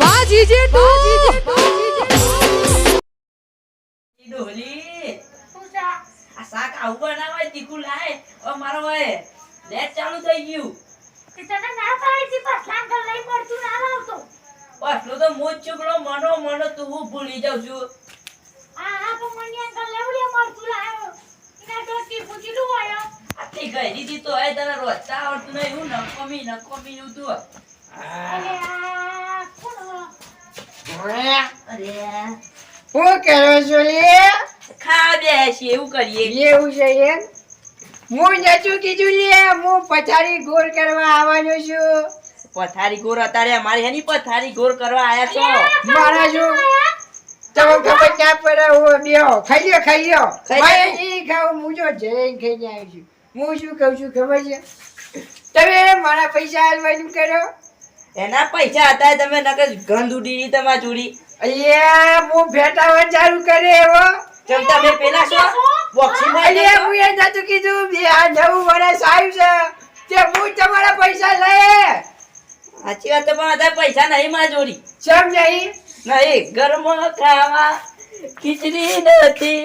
વાહ જીજે તું ડોલી આ શાક આવું બનાવાય તીખું લાય. હવે મારો હવે નેટ ચાલુ થઈ ગયું. બસલો તો મોજ છોકરો મનો મનો તું હું ભૂલી જાઉં છું. આટલી ગઈ દીધી તો એ તને રોજતા આવડતું નહીં. હું નકોમી નકોમી એવું તું હું કરો છો લે ખા બેસી એવું કરીએ. એવું છે એમ? હું નતું કીધું લે હું પથારી ગોળ કરવા આવવાનો છું. પથારી ગોર અત્યારે અમારે એની પથારી ગોર કરવા આયા છો? મારા જો તમે ખબર ના પડે? હું બેહો ખાઈ લ્યો ખાઈ લ્યો. ખાઈ લ્યો. હું જો જઈને ખાઈને આવ્યો છું. હું શું કહું છું ખબર છે? તમે મારા પૈસા હાલવાનું કરો? એના પૈસા હતા તમે નકર ગંધ ઉડી તમારી જોડી. અલ્યા હું ભેટાવા ચાલુ કરે એવો ચમ તમે પેલા છો? બોક્સિંગ અલ્યા હું એ નતું કીધું બે આ નવું વર્ષ આવ્યું છે તે હું તમારા પૈસા લે સાચી વાત પણ અત્યારે પૈસા નહીં મારી જોડી. ચમ નહીં? નહીં ઘરમાં ખાવા ખીચડી નથી.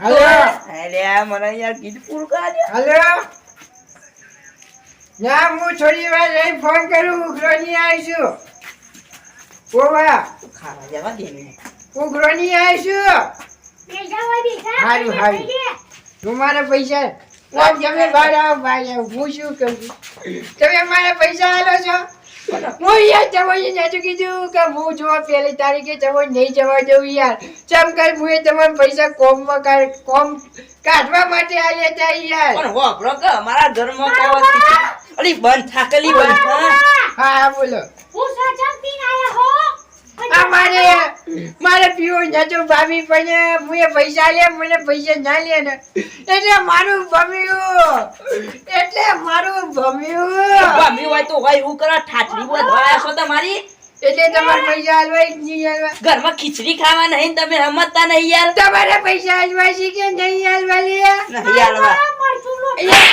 અરે મને યાર કીધું પૂરું કરી દે. ના હું થોડી વાર ફોન કરું ઉઘરોની આવીશું. ઓવા. ખાવા જવા દે. ઉઘરોની આવીશું. પૈસા તમે બહાર આવો બહાર હું શું? તમે મારા પૈસા આલો છો? હું યાર નથી કીધું કે હું જો પહેલી તારીખે તમે નહીં જવા દઉં યાર. ચમ કર હું એ તમારા પૈસા કોમમાં કાઢ કોમ કાઢવા માટે આવ્યા હતા યાર. પણ વાપરો કે અમારા અલી બંધ થાકેલી બંધ હા. હા હા બોલો. આ મારે મારે પીવો નતો ભાભી પણ હું એ પૈસા લે મને પૈસા ના લે ને. એટલે મારું ભમ્યું. એટલે મારું ભમ્યું. ગમ્યું હોય તો હોય એવું કરો ઠાઠડી વધવાયા છો તમારી? એટલે તમારે પૈસા હાલવા નહીં હલવા ઘરમાં ખીચડી ખાવા નહીં તમે સમજતા નહીં યાર તમારે પૈસા હલવા શીખે નહીં હલવા લે નહીં હાલવા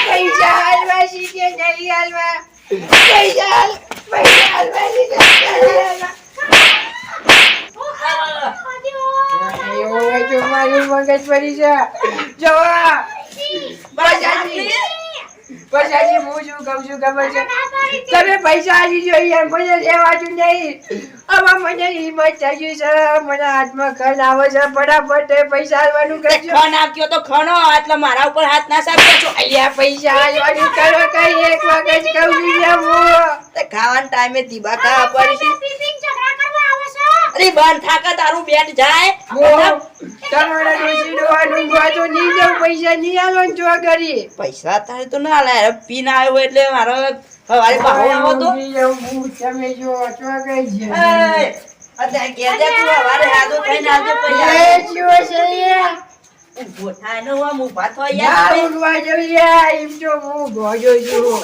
પૈસા હલવા શીખે નહીં હાલવા પૈસા પૈસા હાલવા શીખે નહીં હાલવા મગજ પડી છે. જોવા. પૈસાજી હું શું કહું છું ખબર છે? તમે પૈસા આપી જો મને લેવાતું નહીં. આમાં મને હિંમત થઈ ગઈ છે મને હાથમાં ખન આવે છે ફટાફટ પૈસા આલવાનું તે કરજો. ખણ આપ્યો તો ખણો એટલે મારા ઉપર હાથ ના સાબજો છો અહીંયા પૈસા આવવાનું કરો કઈ એક વખત કહું છું ખાવાના ટાઈમે દીબા ખાવા પડી છે. અરે બંધ થાકા તારું બેટ જાય. તમારા ડોશી ડોવાનું ગોતો ની પૈસા નહીં આલો જો કરી પૈસા તારે તો ના લાય. પીન આવ્યો એટલે મારો હવારે બાહો આવો તો. હું તમે જો છો ગઈ છે? અત્યારે કહેજે તું હવારે હાથો થઈને આવજો પૈસા. એ છે યાર ઊભો થાય ને હું આમ ઊભા થો ના યાર ઉડવા જવું યાર એમ તો હું ગોજો છું.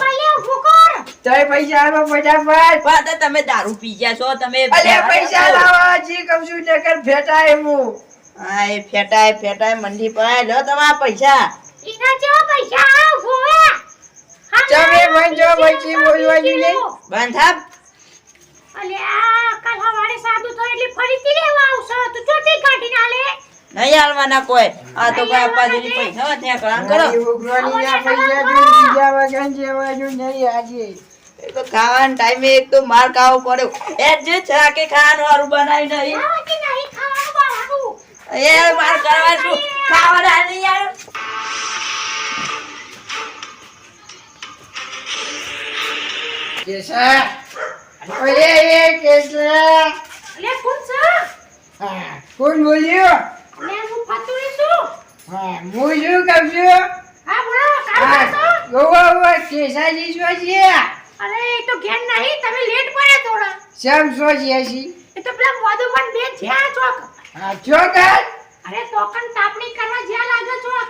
તમે પૈસા આલો ફટાફટ. પાછા તમે દારૂ પી ગયા છો તમે અલે પૈસા લાવો જી કહું છું નકર ભેટાય હું. એ ફેટાય ફેટાય મંડી પાય. લો તમારા પૈસા. તમે બંધો પછી બોલવાનું નહીં. બંધ થાપ. નહીં હાલવાના કોઈ આ તો કોઈ આપવા જેવી પૈસા હોય ત્યાં કામ કરો. મારી ઉઘરાણીના પૈસા જો બીજા વગર જેવાનું નહીં આજે એ તો ખાવાના ટાઈમે એક તો માર ખાવો પડ્યો એ જે છે ખાવાનું હારું બનાવી નહીં. એ માર કરવા શું? ખાવાના નહીં યાર કેસા ઓલે એ કેસા હા કોણ બોલ્યો? હા હું શું કહું છું? હા ગોવા ગોવા કેસાજી શું છે અરે એ તો ઘેર નહીં તમે લેટ પડે થોડા. સમ શું છે છી એ તો પેલા મોદુમન બે જ્યાં ચોક. હા ચોક અરે તોકન તાપણી કરવા જ્યાં લાગે ચોક.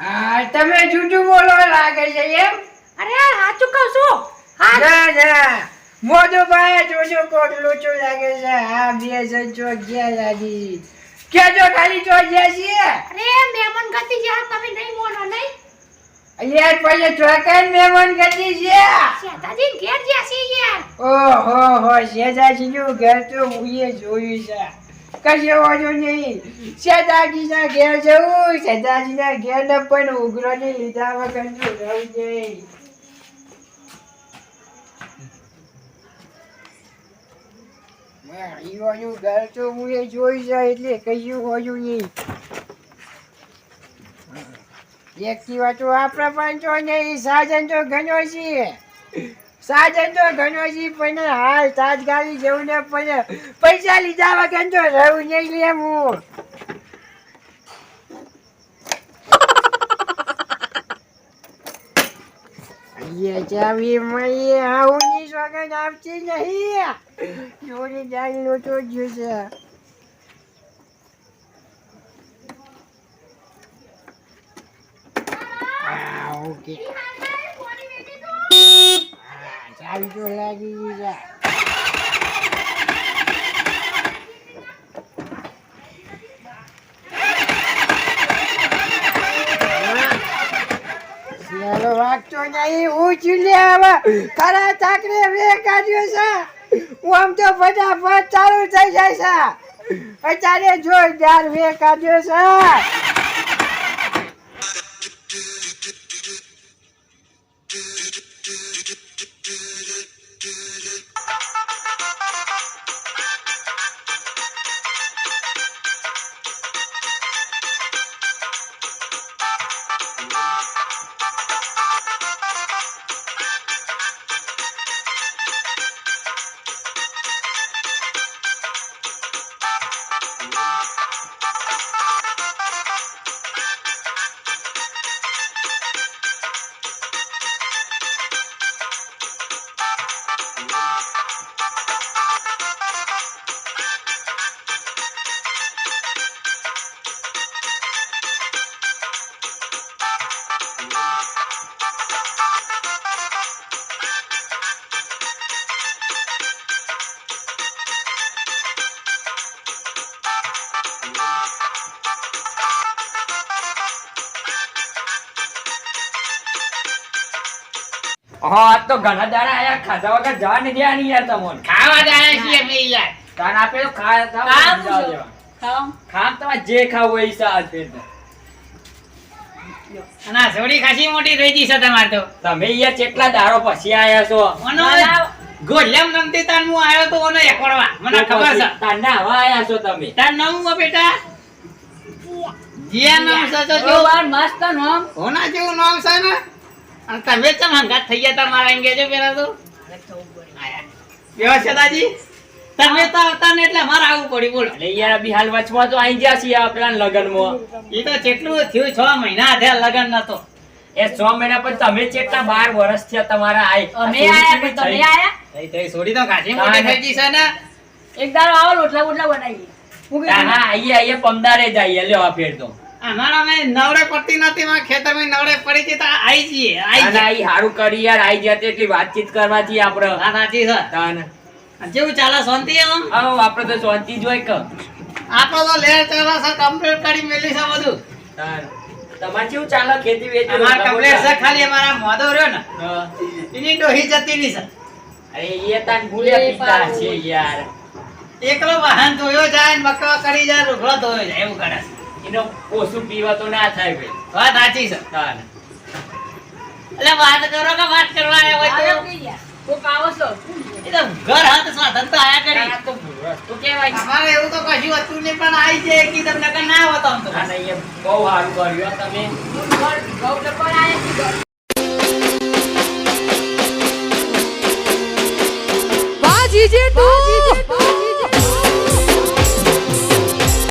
હા તમે જૂઠું બોલો લાગે છે એમ? અરે સાચું કહું છું. હા. ના ના. મોઢું ભાઈ જોજો કોટ લોચો લાગે છે. હા બે જણ ચોક ગયા લાગી. કેજો ખાલી ગયા છીએ. અરે મેમન ગતિ જ્યાં તમે નહીં મોનો નહીં? અલ્યા પછી ચોકન મેમન ગતિ છે શેતાજી ઘેર જ્યાં છે યાર. ઓહો હો શેતાજી નું ઘર તો મુએ જોયું છે. કશે વાંધો નહીં. શેતાજી ના ઘેર જવું શેતાજી ના ઘેર ને પણ ઉગ્રો ને લીધા વગર તો રહું નહીં. ઘર તો એટલે કશું હોયું નહીં. સાજન તો ઘણો છે. સાજન તો ઘણો પણ હાલ તાજગાડી જવું ને પણ પૈસા લીધા વગર તો રહું નહીં લે હું. ચાવી મળી આવું ની સોગન આપતી નહીં. જોડી દાળ લોટો જ છે. આ ઓકે. હા, ચાવી તો લાગી ગઈ છે વાગતો નહીં, હું ચીલે ખરા ચાકરે વે કાઢ્યો છે. હું આમ તો ફટાફટ ચાલુ થઈ જાય છે. અત્યારે જોરદાર વે કાઢ્યો છે. હા તો ઘણા દાડા આયા. ખાધા વગર જવા નથી આની યાર તમોન. ખાવા જ છીએ અમે યાર. તાન આપે તો ખા ખાવું ખાવ? ખાવ. ખામ જે ખાવું હોય ઈ સાથ ફેર તો. જોડી ખાસી મોટી થઈ ગઈ છે તમારે તો. તમે યાર કેટલા દાડો પછી આયા છો? ઓનો ગોલ્યમ નમતી તાન હું આવ્યો તો ઓનો એકડવા મને ખબર છે. તાન ના હવા આયા છો તમે. તાન નામ હું બેટા? જીયા નામ છે તો જો. મસ્ત નામ. ઓના જેવું નામ છે ને? અને તમે ચમ હંગાત થઈ ગયા તમારા એમ પેલા તો. આયા. કેવા છે દાદી? તમે તો આવતા ને એટલે મારે આવવું પડ્યું બોલો. એટલે યાર અભી વચમાં તો આઈ ગયા છીએ આપણા લગનમાં. એ તો કેટલું થયું છ મહિના થયા લગન નતો એ છ મહિના પછી તમે કેટલા બાર વર્ષ થયા તમારા આઈ. અમે આયા પણ તમે આયા? થઈ થઈ છોડી તો ખાસી મોટી થઈ ગઈ છે ને. એક આવો લોટલા બોટલા બનાવીએ. હું કીધું, હા આઈએ આઈએ પમદારે જઈએ લ્યો આ ફેર તો. અમારા મેં નવરે પડતી નથી માં ખેતરમાં નવરે પડી હતી તો આઈ જઈએ આઈ જઈએ. આઈ હારું કરી યાર આઈ એટલી વાતચીત કરવાથી આપણે હા સાચી છે. તાન. અને કેવું ચાલે શાંતિ આમ આવો આપણે તો શાંતિ જોઈ કે આપણો તો લેર ચાલે છે કમ્પ્લીટ કરી મેલી છે બધું. તાન. તમારે કેવું ચાલે ખેતી વેચી અમાર કમ્પ્લીટ છે ખાલી અમારા મોદો રહ્યો ને એની ડોહી જતી ની છે. અરે એ તાન ભૂલે પિતા છે યાર. એકલો વાહન ધોયો જાય ને બકવા કરી જાય રૂખડો ધોયો જાય એવું કરે છે. એનો ઓછું પીવા તો ના થાય ભાઈ. વાત સાચી છે. તાન એટલે વાત કરો કે વાત કરવા આવ્યા હોય તો? કોક આવો છો? એ તો ઘર હાથ સાધન તો આયા કરી. આ તો કેવાય અમારે એવું તો કશું હતું નહીં પણ આઈ જાય કે તમને કઈ ના આવતો આમ તો. ના ના એ બહુ સારું કર્યું તમે. ડબ્બા આયા છે